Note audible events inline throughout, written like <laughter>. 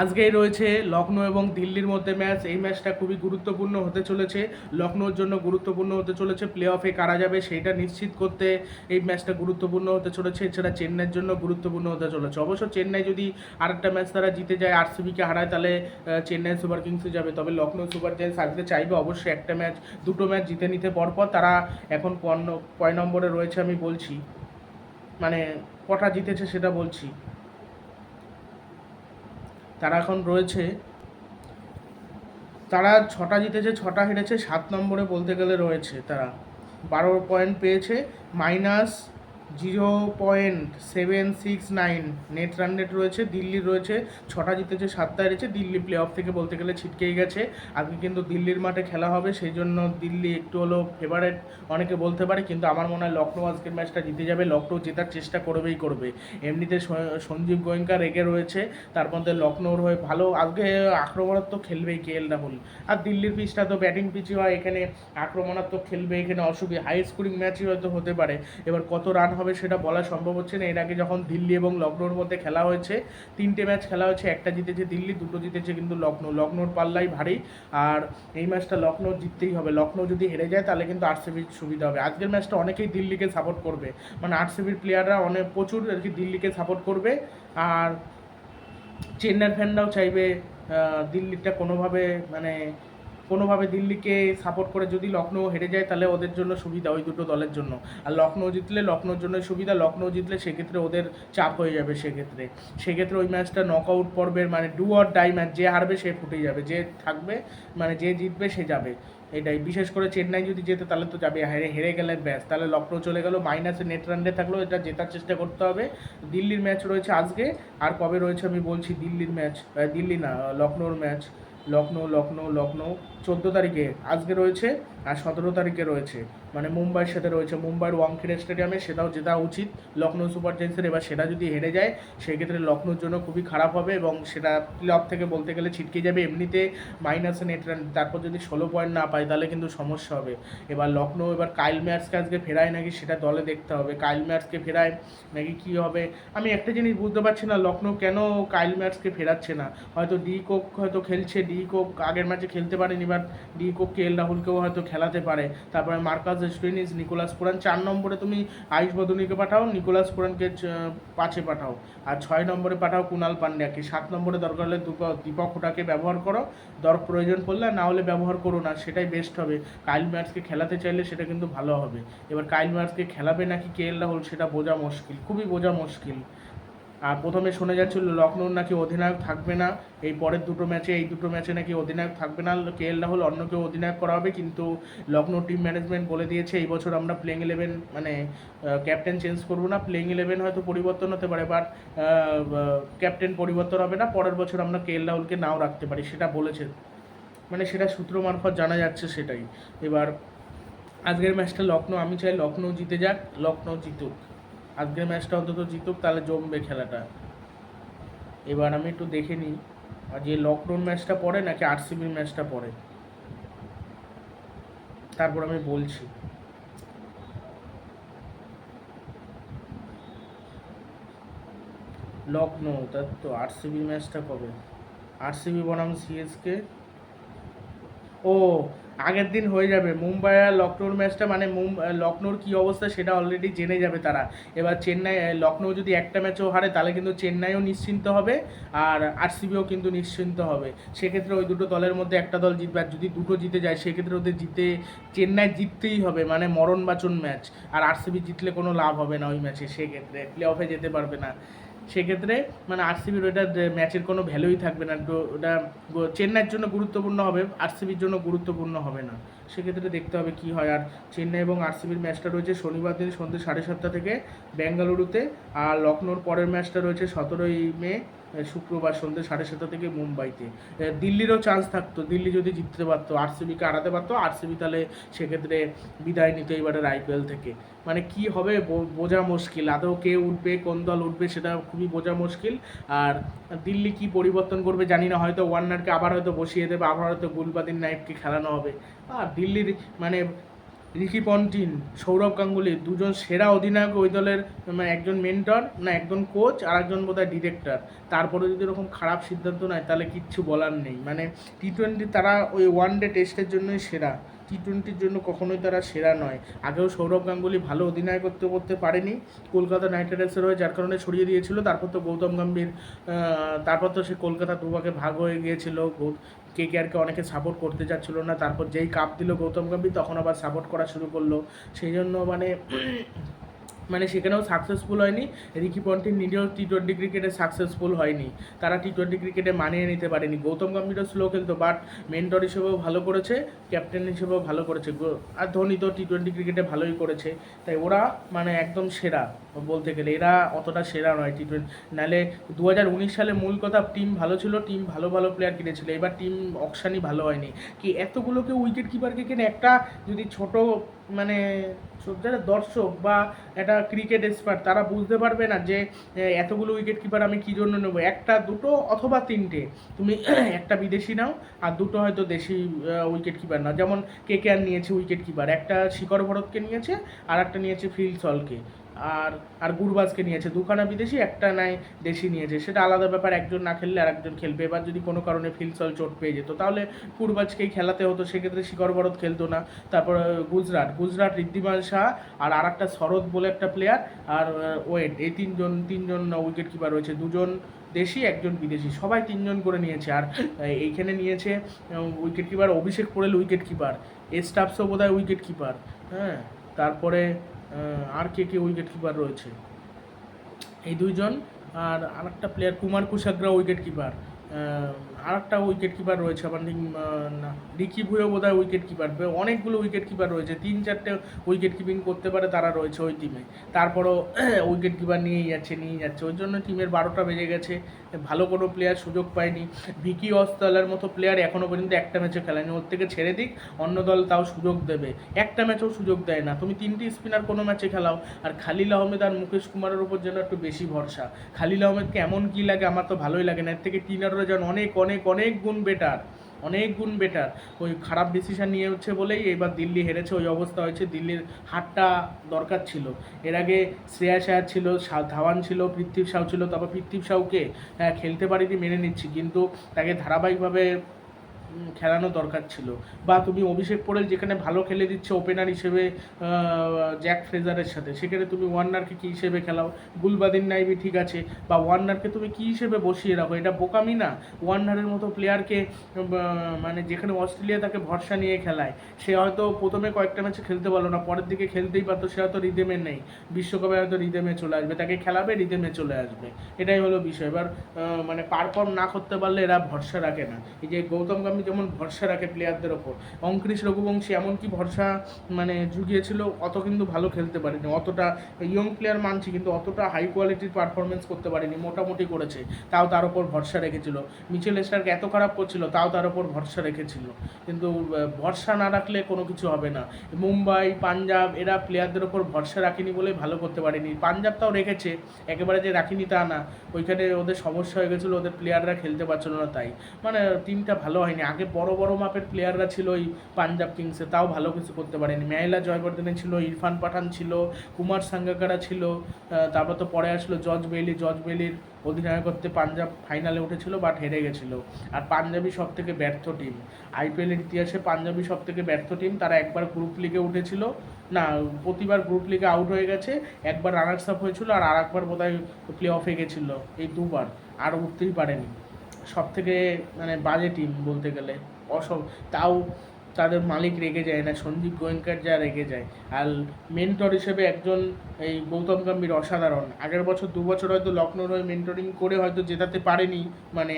আজকেই রয়েছে লখনৌ এবং দিল্লির মধ্যে ম্যাচ। এই ম্যাচটা খুবই গুরুত্বপূর্ণ হতে চলেছে। লখনৌর জন্য গুরুত্বপূর্ণ হতে চলেছে। প্লে অফে কারা যাবে সেইটা নিশ্চিত করতে এই ম্যাচটা গুরুত্বপূর্ণ হতে চলেছে। এছাড়া চেন্নাইয়ের জন্য গুরুত্বপূর্ণ হতে চলেছে। অবশ্য চেন্নাই যদি আরেকটা ম্যাচ তারা জিতে যায় আরসিবিকে হারায়, তাহলে চেন্নাই সুপার কিংসে যাবে। তবে লখনৌ সুপার জায়ান্টস আজকে চাইবে অবশ্যই একটা ম্যাচ, দুটো ম্যাচ জিতে নিতে। পরপর তারা এখন কয় নম্বরে রয়েছে আমি বলছি। মানে কটা জিতেছে সেটা বলছি। তারা এখন রয়েছে। তারা ছটা জিতেছে, ছটা হেরেছে, সাত নম্বরে বলতে গেলে রয়েছে তারা। বারো পয়েন্ট পেয়েছে minus zero point seven six nine. Net run rate রয়েছে, দিল্লির রয়েছে, ছটা জিতেছে, সাতটা হেরেছে, দিল্লি প্লে অফ থেকে বলতে গেলে ছিটকেই গেছে। আজকে কিন্তু দিল্লির মাঠে খেলা হবে, সেই জন্য দিল্লি একটু হলো ফেভারেট অনেকে বলতে পারে, কিন্তু আমার মনে হয় লখনৌ আজকের ম্যাচটা জিতে যাবে। লখনৌ জেতার চেষ্টা করবেই করবে। এমনিতে সঞ্জীব গোয়েঙ্কা রেগে রয়েছে, তার মধ্যে লখনৌর হয়ে ভালো, আজকে আক্রমণাত্মক খেলবেই কে এল রাহুল আর দিল্লির পিচটা তো ব্যাটিং পিচই হয়, এখানে আক্রমণাত্মক খেলবে, এখানে অসুবিধা হাই স্কোরিং ম্যাচই হয়তো হতে পারে। এবার কত রান হবে সেটা বলা সম্ভব হচ্ছে না। এর আগে যখন দিল্লি এবং লখনৌর মধ্যে খেলা হয়েছে, তিনটে ম্যাচ খেলা হয়েছে, একটা জিতেছে দিল্লি, দুটো জিতেছে কিন্তু লখনৌ। লখনৌর পাল্লাই ভারী, আর এই ম্যাচটা লখনৌ জিততেই হবে। লখনৌ যদি হেরে যায়, তাহলে কিন্তু আরসিবির সুবিধা হবে। আজকের ম্যাচটা অনেকেই দিল্লিকে সাপোর্ট করবে। মানে আরসিবির প্লেয়াররা অনেক, প্রচুর আর কি দিল্লিকে সাপোর্ট করবে। আর চেন্নাইয়ের ফ্যানরাও চাইবে দিল্লিটা কোনোভাবে মানে কোনোভাবে দিল্লিকে সাপোর্ট করে যদি লখনৌ হেরে যায়, তাহলে ওদের জন্য সুবিধা, ওই দুটো দলের জন্য। আর লখনৌ জিতলে লখনৌর জন্য সুবিধা লখনৌ জিতলে সেক্ষেত্রে ওদের চাপ হয়ে যাবে সেক্ষেত্রে। সেক্ষেত্রে ওই ম্যাচটা নক আউট পর্বের মানে ডু অর ডাই ম্যাচ, যে হারবে সে ফুটে যাবে, যে থাকবে মানে যে জিতবে সে যাবে। এটাই। বিশেষ করে চেন্নাই যদি যেতে তাহলে তো যাবে, হেরে হেরে গেলে ব্যাস। তাহলে লখনৌ চলে গেল মাইনাসে নেট রানডে থাকলেও এটা জেতার চেষ্টা করতে হবে। দিল্লির ম্যাচ রয়েছে আজকে, আর কবে রয়েছে আমি বলছি, দিল্লির ম্যাচ দিল্লি না লখনৌর ম্যাচ। লখনৌ লখনৌ লখনৌ চোদ্দ তারিখে। আজকে রয়েছে আর সতেরো তারিখে রয়েছে। মানে মুম্বাইয়ের সাথে রয়েছে। মুম্বাইয়ের ওয়াংখেড়ে স্টেডিয়ামে সেটাও জেতা উচিত। লখনৌ সুপার জায়ান্টসের এবার সেটা যদি হেরে যায়, সেক্ষেত্রে লখনৌর জন্য খুবই খারাপ হবে এবং সেটা প্লে অফ থেকে বলতে গেলে ছিটকে যাবে এমনিতে মাইনাসে নেট রান তারপর যদি ষোলো পয়েন্ট না পায়, তাহলে কিন্তু সমস্যা হবে। এবার লখনৌ, এবার কাইল ম্যাচকে আজকে ফেরায় নাকি সেটা দলে দেখতে হবে। কাইল ম্যাচকে ফেরায় নাকি কি হবে? আমি একটা জিনিস বুঝতে পারছি না, লখনৌ কেন কাইল ম্যাচকে ফেরাচ্ছে না? হয়তো ডি কোক হয়তো খেলছে, ডি কোক আগের ম্যাচে খেলতে পারেনি but de Kock K L রাহুলকেও হয়তো খেলাতে পারে। তারপরে মার্কাস স্টুইনিস নিকোলাস পুরান চার নম্বরে তুমি আয়ুষ বদনীকে পাঠাও নিকোলাস পুরানকে পাঁচে পাঠাও। আর ছয় নম্বরে পাঠাও কুনাল পান্ডিয়াকে। সাত নম্বরে দরকার হলে দীপক হুটাকে ব্যবহার করো। দর প্রয়োজন পড়লে না হলে ব্যবহার করো না, সেটাই বেস্ট হবে। কাইল ম্যাচকে খেলাতে চাইলে সেটা কিন্তু ভালো হবে। এবার কাইল ম্যাচকে খেলাবে নাকি কে এল রাহুল, সেটা বোঝা মুশকিল। খুবই বোঝা মুশকিল। আর প্রথমে শোনা যাচ্ছিল লখনৌর নাকি অধিনায়ক থাকবে না, এই পরের দুটো ম্যাচে, এই দুটো ম্যাচে নাকি অধিনায়ক থাকবে না কে এল রাহুল অন্য কেউ অধিনায়ক করা হবে, কিন্তু লখনৌ টিম ম্যানেজমেন্ট বলে দিয়েছে, এই বছর আমরা প্লেইং ইলেভেন মানে ক্যাপ্টেন চেঞ্জ করব না প্লেইং ইলেভেন হয়তো পরিবর্তন হতে পারে বাট ক্যাপ্টেন পরিবর্তন হবে না, পরের বছর আমরা কে এল রাহুলকে নাও রাখতে পারি, সেটা বলেছে। মানে সেটা সূত্র মারফত জানা যাচ্ছে সেটাই। এবার, আজকের ম্যাচটা লখনৌ, আমি চাই লখনৌ জিতে যাক, লখনৌ জিতুক। আজকের ম্যাচটা অন্তত জিতুক, তাহলে জমবে খেলাটা। এবার আমি একটু দেখে নিই, আর যে লখনৌর ম্যাচটা পড়ে নাকি আরসিবির ম্যাচটা পড়ে? তারপর আমি বলছি। লখনৌ তার তো আরসিবি ম্যাচটা কবে? আরসিবি বনাম সিএসকে ও, আগের দিন হয়ে যাবে। মুম্বাই আর লখনৌর ম্যাচটা মানে লখনৌর কী অবস্থা সেটা অলরেডি জেনে যাবে তারা। এবার চেন্নাই লখনৌ যদি একটা ম্যাচও হারে, তাহলে কিন্তু চেন্নাইও নিশ্চিন্ত হবে আর আরসিবিও কিন্তু নিশ্চিন্ত হবে। সেক্ষেত্রে ওই দুটো দলের মধ্যে একটা দল জিতবে আর যদি দুটো জিতে যায়, সেক্ষেত্রে ওদের জিতে, চেন্নাই জিততেই হবে মানে মরণ বাচন ম্যাচ আর আরসিবি জিতলে কোনো লাভ হবে না ওই ম্যাচে সেক্ষেত্রে প্লে অফে যেতে পারবে না। সেক্ষেত্রে মানে আরসিবির ওইটা ম্যাচের কোনো ভ্যালুই থাকবে না ওটা চেন্নাইয়ের জন্য গুরুত্বপূর্ণ হবে আরসিবির জন্য গুরুত্বপূর্ণ হবে না। সেক্ষেত্রে দেখতে হবে কি হয়। আর চেন্নাই এবং আরসিবির ম্যাচটা রয়েছে শনিবার দিন সন্ধ্যে সাড়ে সাতটা থেকে বেঙ্গালুরুতে, আর লখনৌর পরের ম্যাচটা রয়েছে সতেরোই মে শুক্রবার সন্ধ্যে সাড়ে সাতটা থেকে মুম্বাইতে। দিল্লিরও চান্স থাকতো। দিল্লি যদি জিততে পারতো, আরসিবিকে হারাতে পারতো, আরসিবি তাহলে সেক্ষেত্রে বিদায় নিত এবারের আইপিএল থেকে। মানে কি হবে বোঝা মুশকিল। আদৌ কে উঠবে, কোন দল উঠবে, সেটা খুবই বোঝা মুশকিল। আর দিল্লি কি পরিবর্তন করবে জানি না, হয়তো ওয়ার্নারকে আবার হয়তো বসিয়ে দেবে, আবার হয়তো গুলবাদিন নাইফকে খেলানো হবে। আর দিল্লির মানে রিকি পন্টিন, সৌরভ গাঙ্গুলি, দুজন সেরা অধিনায়ক ওই দলের মানে একজন মেন্টর, না একজন কোচ, আর একজন বোধহয় ডিরেক্টর। তারপরে যদি এরকম খারাপ সিদ্ধান্ত নেয়, তাহলে কিচ্ছু বলার নেই। মানে টি টোয়েন্টি তারা ওই ওয়ান ডে টেস্টের জন্যই সেরা। টি টোয়েন্টির জন্য কখনোই তারা সেরা নয়। আগেও সৌরভ গাঙ্গুলি ভালো অধিনায়কত্ব করতে পারেনি কলকাতা নাইট রাইডার্সের হয়ে, যার কারণে ছড়িয়ে দিয়েছিল। তারপর তো গৌতম গম্ভীর তারপর তো সে কলকাতা দুভাগে ভাগ হয়ে গিয়েছিল। কে কে আরকে অনেকে সাপোর্ট করতে যাচ্ছিল না, তারপর যেই কাপ দিল গৌতম গম্ভীর তখন আবার সাপোর্ট করা শুরু করল। সেই জন্য মানে মানে সেখানেও সাকসেসফুল হয়নি। রিকি পন্টিং নিজেও টি টোয়েন্টি ক্রিকেটে সাকসেসফুল হয়নি। তারা টি টোয়েন্টি ক্রিকেটে মানিয়ে নিতে পারেনি। গৌতম গম্ভীরও স্লো খেলতো বাট মেন্টর হিসেবেও ভালো করেছে ক্যাপ্টেন হিসেবেও ভালো করেছে। আর ধোনি তো টি টোয়েন্টি ক্রিকেটে ভালোই করেছে। তাই ওরা মানে একদম সেরা বলতে গেলে। এরা অতটা সেরা নয় টি টোয়েন্টি নাহলে দু হাজার উনিশ সালে মূল কথা টিম ভালো ছিল টিম ভালো ভালো প্লেয়ার কিনেছিল। এবার টিম অকশানই ভালো হয়নি। কি এতগুলোকে উইকেট কিপারকে কিনে একটা যদি ছোট মানে যারা দর্শক বা একটা ক্রিকেট এক্সপার্ট তারা বুঝতে পারবে না যে এতগুলো উইকেট কিপার আমি কী জন্য নেব? একটা, দুটো অথবা তিনটে। তুমি <clears throat> একটা বিদেশি নাও, আর দুটো হয়তো দেশি উইকেট কিপার নাও। যেমন কে কে আর নিয়েছে উইকেট কিপার একটা শিখর ভরতকে নিয়েছে, আর একটা নিয়েছে ফিল সলকে। আর আর গুরবাজকে নিয়েছে। দুখানা বিদেশি, একটা নাই দেশি নিয়েছে। সেটা আলাদা ব্যাপার, একজন না খেললে আর একজন খেলবে। এবার যদি কোনো কারণে ফিলসল চোট পেয়ে যেত, তাহলে গুরবাজকেই খেলাতে হতো। সেক্ষেত্রে শিকর ভরত খেলতো না। তারপর গুজরাট। গুজরাট, ঋদ্ধিমান শাহ আর আর একটা শরৎ বলে একটা প্লেয়ার আর ওয়েট। এই তিনজন তিনজন উইকেট কিপার রয়েছে। দুজন দেশি, একজন বিদেশি। সবাই তিনজন করে নিয়েছে। আর এইখানে নিয়েছে wicket keeper Abhishek Porel wicket keeper এস্টাফসও বোধ হয় উইকেট কিপার হ্যাঁ তারপরে আর কে কে উইকেট কিপার রয়েছে। এই দুইজন, আর আরেকটা player Kumar Kushagra wicket keeper আরেকটা উইকেট কিপার রয়েছে আমার না রিকি ভুয়ো বোধ হয় উইকেট কিপার অনেকগুলো উইকেট কিপার রয়েছে, তিন চারটে উইকেট কিপিং করতে পারে তারা রয়েছে ওই টিমে তারপরও <clears throat> উইকেট কিপার নিয়েই যাচ্ছে নিয়েই যাচ্ছে, ওই জন্য টিমের বারোটা বেজে গেছে, ভালো কোনো প্লেয়ার সুযোগ পায়নি। ভিকি অস্তালার মতো প্লেয়ার এখনও পর্যন্ত একটা ম্যাচে খেলেনি, ওর থেকে ছেড়ে দিক, অন্য দল তাও সুযোগ দেবে। একটা ম্যাচেও সুযোগ দেয় না, তুমি তিনটি স্পিনার কোনো ম্যাচে খেলাও, আর খালিল আহমেদ আর মুকেশ কুমারের উপর যেন একটু বেশি ভরসা। খালিল আহমেদকে এমন কি লাগে আমার তো ভালোই লাগে না, এর থেকে টিনাররা যেন অনেক অনেক অনেক অনেক গুণ বেটার অনেক গুণ বেটার ওই খারাপ ডিসিশন নিয়ে হচ্ছে বলেই এবার দিল্লি হেরেছে, ওই অবস্থা হয়েছে, দিল্লির হারটা দরকার ছিল। এর আগে শ্রেয়া শায়ার ছিল ধাওয়ান ছিল পৃথ্বী সাউ ছিল, তারপর পৃথ্বী সাউকে হ্যাঁ খেলতে পারিনি, মেনে নিচ্ছি। কিন্তু তাকে ধারাবাহিকভাবে খেলানো দরকার ছিল। বা তুমি অভিষেক পোরেল যেখানে ভালো খেলে দিচ্ছে ওপেনার হিসেবে জ্যাক ফ্রেজারের সাথে, সেখানে তুমি ওয়ার্নারকে কী হিসেবে খেলাও? গুলবাদিন নাইবি ঠিক আছে, বা ওয়ার্নারকে তুমি কী হিসেবে বসিয়ে রাখো? এটা বোকামি না। ওয়ার্নারের মতো প্লেয়ারকে মানে যেখানে অস্ট্রেলিয়া তাকে ভরসা নিয়ে খেলায়, সে হয়তো প্রথমে কয়েকটা ম্যাচে খেলতে পারল না, পরের দিকে খেলতেই পারতো, সে হয়তো রিদেমে নেই। বিশ্বকাপে হয়তো রিদেমে চলে আসবে, তাকে খেলাবে রিদেমে চলে আসবে। এটাই হলো বিষয়। এবার মানে পারফর্ম না করতে পারলে এরা ভরসা রাখে না। এই যে গৌতম গাম্ভীর যেমন ভরসা রাখে প্লেয়ারদের ওপর। অঙ্কৃশ রঘুবংশী এমনকি ভরসা মানে জুগিয়েছিল, অত কিন্তু ভালো খেলতে পারেনি। অতটা ইয়ং প্লেয়ার মানছি, কিন্তু অতটা হাই কোয়ালিটির পারফরমেন্স করতে পারেনি, মোটামুটি করেছে। তাও তার ওপর ভরসা রেখেছিল। মিচেল স্টারকে এত খারাপ করছিল, তাও তার ওপর ভরসা রেখেছিল। কিন্তু ভরসা না রাখলে কোনো কিছু হবে না। মুম্বাই, পাঞ্জাব, এরা প্লেয়ারদের ওপর ভরসা রাখেনি বলে ভালো করতে পারেনি। পাঞ্জাব তাও রেখেছে, একেবারে যে রাখিনি তা না। ওইখানে ওদের সমস্যা হয়ে গেছিল, ওদের প্লেয়াররা খেলতে পারছিল না তাই। মানে টিমটা ভালো হয়নি। আগে বড় বড় মাপের প্লেয়াররা ছিল ওই পাঞ্জাব কিংসে তাও ভালো কিছু করতে পারেনি। মেহলা জয়বর্ধনে ছিল, ইরফান পাঠান ছিল, কুমার সাঙ্গাকারা ছিল তারপর তো পরে আসলো জর্জ বেইলি। জর্জ বেইলির অধিনায়কত্বে পাঞ্জাব ফাইনালে উঠেছিল বাট হেরে গেছিল। আর পাঞ্জাবি সব থেকে ব্যর্থ টিম আইপিএলের ইতিহাসে পাঞ্জাবি সব থেকে ব্যর্থ টিম তারা একবার গ্রুপ লিগে উঠেছিল। না, প্রতিবার গ্রুপ লিগে আউট হয়ে গেছে, একবার রানার্স আপ হয়েছিল, আর আর একবার বোধহয় প্লে অফে গেছিল। এই দুবার, আর উঠতেই পারেনি। সব থেকে মানে বাজে টিম বলতে গেলে। অসব তাও তাদের মালিক রেগে যায় না সঞ্জীব গোয়েঙ্কার যা রেগে যায়। আর মেন্টর হিসেবে একজন এই গৌতম গম্ভীর অসাধারণ। আগের বছর, দু বছর হয়তো লখনৌর হয়ে মেন্টরিং করে হয়তো জেতাতে পারেনি মানে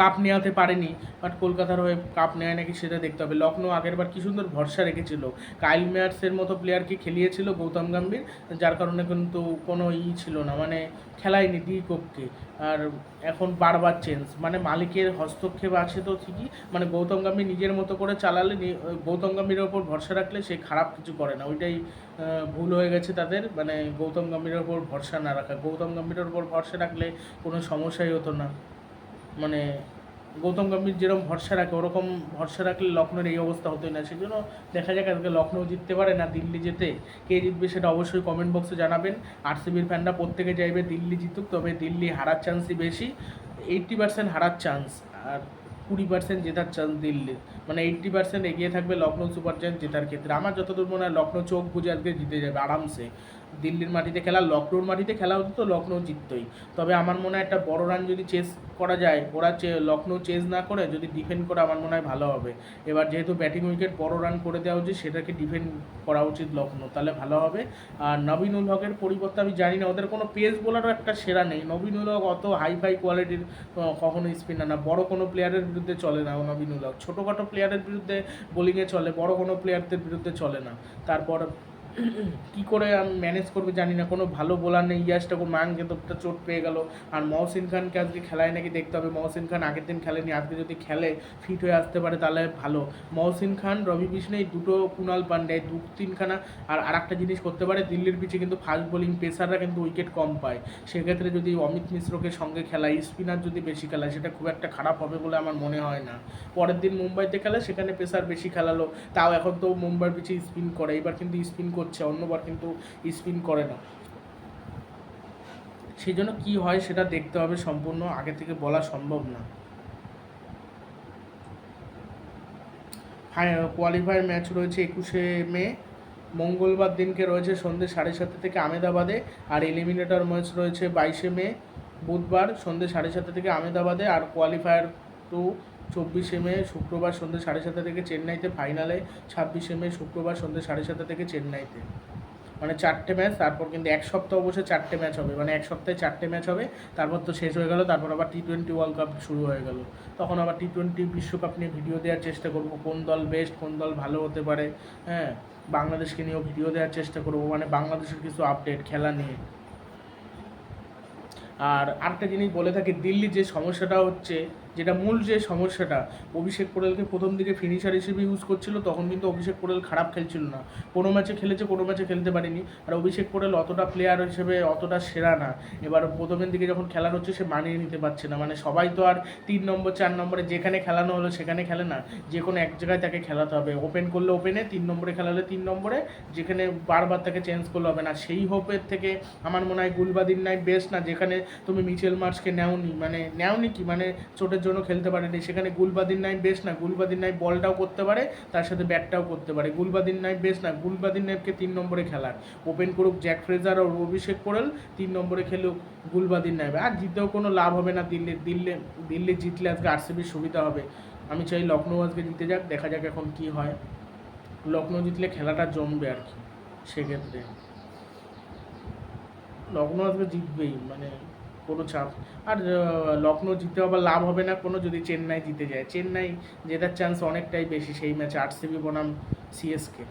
কাপ নেওয়াতে পারেনি বাট কলকাতার হয়ে কাপ নেয় নাকি সেটা দেখতে হবে। লখনৌ আগেরবার কি সুন্দর ভরসা রেখেছিল। কাইল মেয়ার্সের মতো প্লেয়ারকে খেলিয়েছিল গৌতম গম্ভীর, যার কারণে কিন্তু কোনো ই ছিল না মানে খেলায়নি ডি কোককে আর এখন বারবার চেঞ্জ মানে মালিকের হস্তক্ষেপ আছে তো ঠিকই মানে গৌতম গম্ভীর নিজের মতো করে চালালে গৌতম গম্ভীরের ওপর ভরসা রাখলে সে খারাপ কিছু করে না, ওইটাই ভুল হয়ে গেছে তাদের মানে গৌতম গম্ভীরের ওপর ভরসা না রাখা। গৌতম গম্ভীরের ওপর ভরসা রাখলে কোনো সমস্যাই হতো না। মানে গৌতম গম্ভীর যেরকম ভরসা রাখে, ওরকম ভরসা রাখলে লখনৌর এই অবস্থা হতোই না। সেই জন্য দেখা যাক আজকে লখনৌ জিততে পারে না দিল্লি যেতে। কে জিতবে সেটা অবশ্যই কমেন্ট বক্সে জানাবেন। আরসিবির ফ্যানরা প্রত্যেকে চাইবে দিল্লি জিতুক, তবে দিল্লি হারার চান্সই বেশি। এইট্টি পার্সেন্ট হারার চান্স আর কুড়ি পার্সেন্ট জেতার চান্স দিল্লির। মানে এইট্টি পার্সেন্ট এগিয়ে থাকবে লখনৌ সুপার জায়ান্ট জেতার ক্ষেত্রে। আমার যতদূর মনে হয় লখনৌ চোখ বুঝে আজকে জিতে যাবে, আরামসে। দিল্লির মাটিতে খেলা, লখনৌর মাটিতে খেলা হতো তো লখনৌ জিততই। তবে আমার মনে হয় একটা বড় রান যদি চেস করা যায়, ওরা চে, লখনৌ চেস না করে যদি ডিফেন্ড করে আমার মনে হয় ভালো হবে। এবার যেহেতু ব্যাটিং উইকেট বড় রান করে দেওয়া উচিত, সেটাকে ডিফেন্ড করা উচিত লখনৌ, তাহলে ভালো হবে। আর নবীনুল হকের পরিবর্তে আমি জানি না, ওদের কোনো পেস বোলারও একটা সেরা নেই। নবীনুল হক অত হাই ফাই কোয়ালিটির কখনো স্পিনার না। বড় কোনো প্লেয়ারের বিরুদ্ধে চলে না নবীনুল হক। ছোটোখাটো প্লেয়ারের বিরুদ্ধে বোলিংয়ে চলে, বড় কোনো প্লেয়ারদের বিরুদ্ধে চলে না। তারপর কি করে আমি ম্যানেজ করবে জানি না, কোনো ভালো বোলার নেই, ইয়াস ঠাকুর, মায়াঙ্ক যাদবটা চোট পেয়ে গেল। আর মহসিন খানকে আজকে খেলায় নাকি দেখতে হবে, মহসিন খান আগের দিন খেলেনি, আজকে যদি খেলে ফিট হয়ে আসতে পারে তাহলে ভালো। মহসিন খান, রবি বিষ্ণু এই দুটো কুণাল পান্ডে দু তিনখানা। আর আরেকটা জিনিস করতে পারে, দিল্লির পিচে কিন্তু ফাস্ট বোলিং পেসাররা কিন্তু উইকেট কম পায়। সেক্ষেত্রে যদি অমিত মিশ্রকে সঙ্গে খেলায় স্পিনার যদি বেশি খেলায়, সেটা খুব একটা খারাপ হবে বলে আমার মনে হয় না। পরের দিন মুম্বাইতে খেলে, সেখানে পেসার বেশি খেলালো। তাও এখন তো মুম্বাইয়ের পিছে স্পিন করে, এবার কিন্তু স্পিন করছে অন্যবার কিন্তু স্পিন করে না। সেই জন্য কী হয় সেটা দেখতে হবে, সম্পূর্ণ আগে থেকে বলা সম্ভব না। কোয়ালিফায়ার ম্যাচ রয়েছে একুশে মে, মঙ্গলবার দিনকে রয়েছে সন্ধ্যে সাড়ে সাতটা থেকে আমেদাবাদে, আর এলিমিনেটর ম্যাচ রয়েছে বাইশে মে, বুধবার সন্ধ্যে সাড়ে সাতটা থেকে আমেদাবাদে, আর কোয়ালিফায়ার টু চব্বিশে মে, শুক্রবার সন্ধ্যে সাড়ে সাতটা থেকে চেন্নাইতে, ফাইনালে ছাব্বিশে মে, শুক্রবার সন্ধ্যে সাড়ে সাতটা থেকে চেন্নাইতে। মানে চারটে ম্যাচ, তারপর কিন্তু এক সপ্তাহ অবশ্যই চারটে ম্যাচ হবে। মানে এক সপ্তাহে চারটে ম্যাচ হবে, তারপর তো শেষ হয়ে গেল, তারপর আবার টি টোয়েন্টি ওয়ার্ল্ড কাপ শুরু হয়ে গেল। তখন আবার টি টোয়েন্টি বিশ্বকাপ নিয়ে ভিডিও দেওয়ার চেষ্টা করব, কোন দল বেস্ট কোন দল ভালো হতে পারে হ্যাঁ? বাংলাদেশকে নিয়েও ভিডিও দেওয়ার চেষ্টা করব মানে বাংলাদেশের কিছু আপডেট খেলা নিয়ে। আর আরেকটা জিনিস বলে থাকি দিল্লি যে সমস্যাটা হচ্ছে যেটা মূল যে সমস্যাটা, অভিষেক পোড়েলকে প্রথম দিকে ফিনিশার হিসেবে ইউজ করছিল, তখন কিন্তু অভিষেক পোড়েল খারাপ খেলছিল না। কোনো ম্যাচে খেলেছে, কোনো ম্যাচে খেলতে পারেনি। আর অভিষেক পোড়েল অতটা প্লেয়ার হিসেবে অতটা সেরা না। এবার প্রথমের দিকে যখন খেলানো হচ্ছে, সে মানিয়ে নিতে পারছে না। মানে সবাই তো আর তিন নম্বর, চার নম্বরে যেখানে খেলানো হলো, সেখানে খেলে না। যে কোনো এক জায়গায় তাকে খেলাতে হবে। ওপেন করলে ওপেনে তিন নম্বরে খেলালে তিন নম্বরে। যেখানে বারবার তাকে চেঞ্জ করলে হবে না। সেই হোপের থেকে আমার মনে হয় গুলবাদিন নাই বেস্ট না। যেখানে তুমি মিচেল মার্চকে নেওনি। মানে নেওনি কি? মানে চোটের জন্য খেলতে পারেনি। সেখানে গুলবাদিন নাই বেশ না, গুলবাদিন নাই বলটাও করতে পারে, তার সাথে ব্যাটটাও করতে পারে। গুলবাদিন নাই বেশ না, গুলবাদিন নাইবকে তিন নম্বরে খেলার। ওপেন করুক জ্যাক ফ্রেজার আর অভিষেক করেল, তিন নম্বরে খেলুক গুলবাদিন নাইবে আর জিতেও কোনো লাভ হবে না দিল্লির দিল্লি দিল্লি জিতলে আজকে আরসিবির সুবিধা হবে। আমি চাই লখনৌ আজকে জিতে যাক, দেখা যাক এখন কি হয়। লখনৌ জিতলে খেলাটা জমবে আর কি, সেক্ষেত্রে। লখনৌ আজকে জিতবেই মানে কোনো চাপ। আর লখনৌ জিতে আবার লাভ হবে না কোনো যদি চেন্নাই জিতে যায়। চেন্নাই জেতার চান্স অনেকটাই বেশি সেই ম্যাচে আরসিবি বনাম সিএসকে